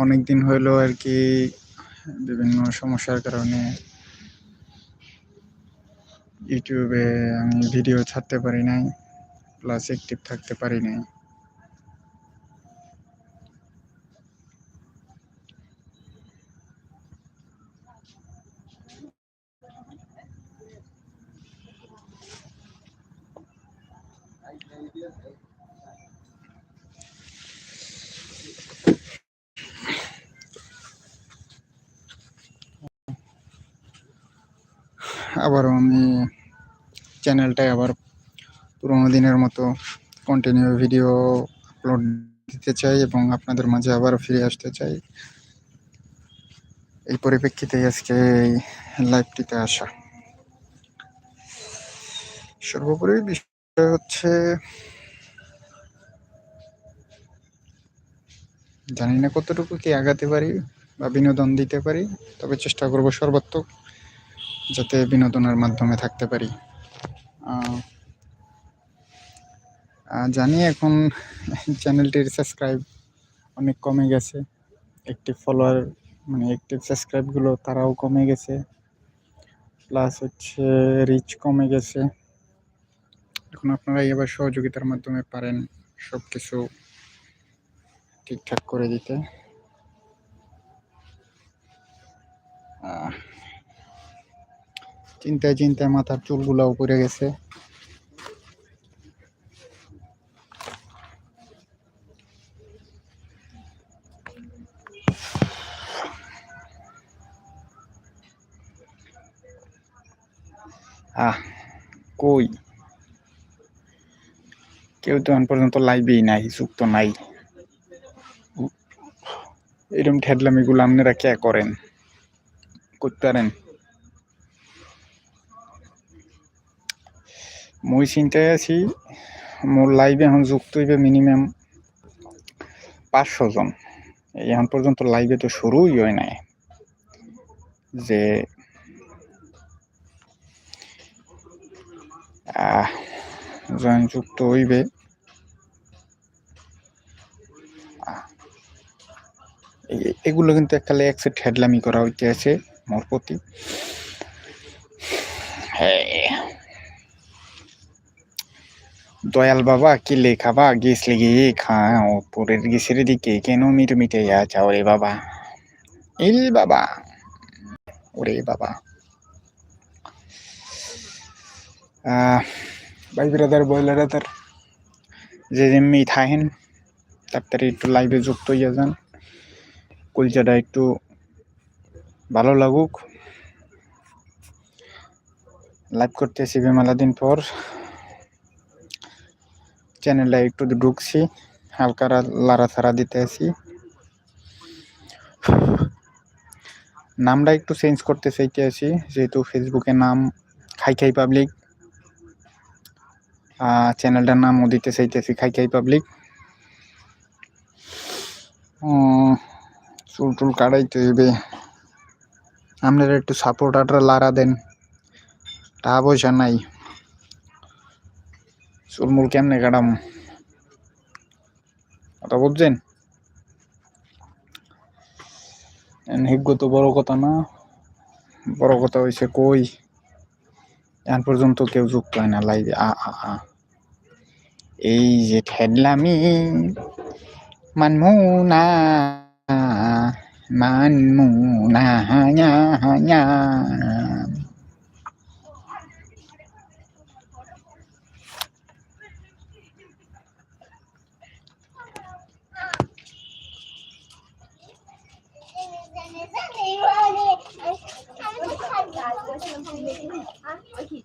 অনেক দিন হইল আর কি বিভিন্ন সমস্যার কারণে ইউটিউবে আমি ভিডিও ছাড়তে পারি নাই প্লাস অ্যাক্টিভ থাকতে পারি নাই। আবারও আমি চ্যানেলটায় আবার পুরোনো দিনের মতো কন্টিনিউ ভিডিও আপলোড দিতে চাই এবং আপনাদের মাঝে আবার ফিরে আসতে চাই। এই পরিপ্রেক্ষিতে আজকে এই লাইভটিতে আসা। সর্বোপরি বিষয় হচ্ছে, জানি না কতটুকু কি আগাতে পারি বা বিনোদন দিতে পারি, তবে চেষ্টা করব সর্বাত্মক যাতে বিনোদনের মাধ্যমে থাকতে পারি। জানি এখন চ্যানেলটির সাবস্ক্রাইব অনেক কমে গেছে। একটি ফলোয়ার মানে অ্যাক্টিভ সাবস্ক্রাইবগুলো তারাও কমে গেছে। প্লাস হচ্ছে রিচ কমে গেছে। এখন আপনারা এবার সহযোগিতার মাধ্যমে পারেন সব কিছু ঠিকঠাক করে দিতে। চিন্তায় চিন্তায় মাথার চুলগুলাও পড়ে গেছে। আহ, কই? কেউ তো এখন পর্যন্ত লাইভেই নাই যুক্ত নাই। এরকম ঠেডলামিগুলো আপনারা কে করেন? করতে পারেন? মই চিন্তায় আছি মোর লাইভে এখন যুক্ত হইবে মিনিমাম পাঁচশো জন এই এখন পর্যন্ত লাইভে তো শুরুই হয় নাই যে জন যুক্ত হইবে এগুলো কিন্তু এককালে একসেট হেডলামি করা হইতে আছে মোর প্রতি হ্যাঁ দয়াল বাবা, কি লেখাবা গেছ লেগে খাও পরের গেছের দিকে কেন মিট মিটে যাও রে বাবা। ইল বাবা। ওরে বাবা। ভাই ব্রাদার বয়লার ব্রাদার যে যেমনি থাকেন তাড়াতাড়ি একটু লাইভে যুক্ত হইয়া যান। কলচাটা একটু ভালো লাগুক। লাইভ করতেছি মেলা দিন পর। চ্যানেলটা একটু ঢুকছি, হালকা লাড়াছাড়া দিতে আছি। নামটা একটু চেঞ্জ করতে চাইতে আছি, যেহেতু ফেসবুকে নাম খাই খাই পাবলিক চ্যানেলটার নামও দিতে চাইতেছি খাই খাই পাবলিক চুল টুল কাটাইতে হইবে। আপনারা একটু সাপোর্ট আটরা লাড়া দেন, টাকা পয়সা নাই। চুলমুল কেমনে কাটাম? কথা বুঝছেন? হিজ্ঞ তো বড় কথা না। বড় কথা হয়েছে কই? এখন পর্যন্ত কেউ যুক্ত হয় না লাইভে আ আ আ। এই যে ঠেডলামি মানমু না মানমু না হায়া হায়া। Thank you.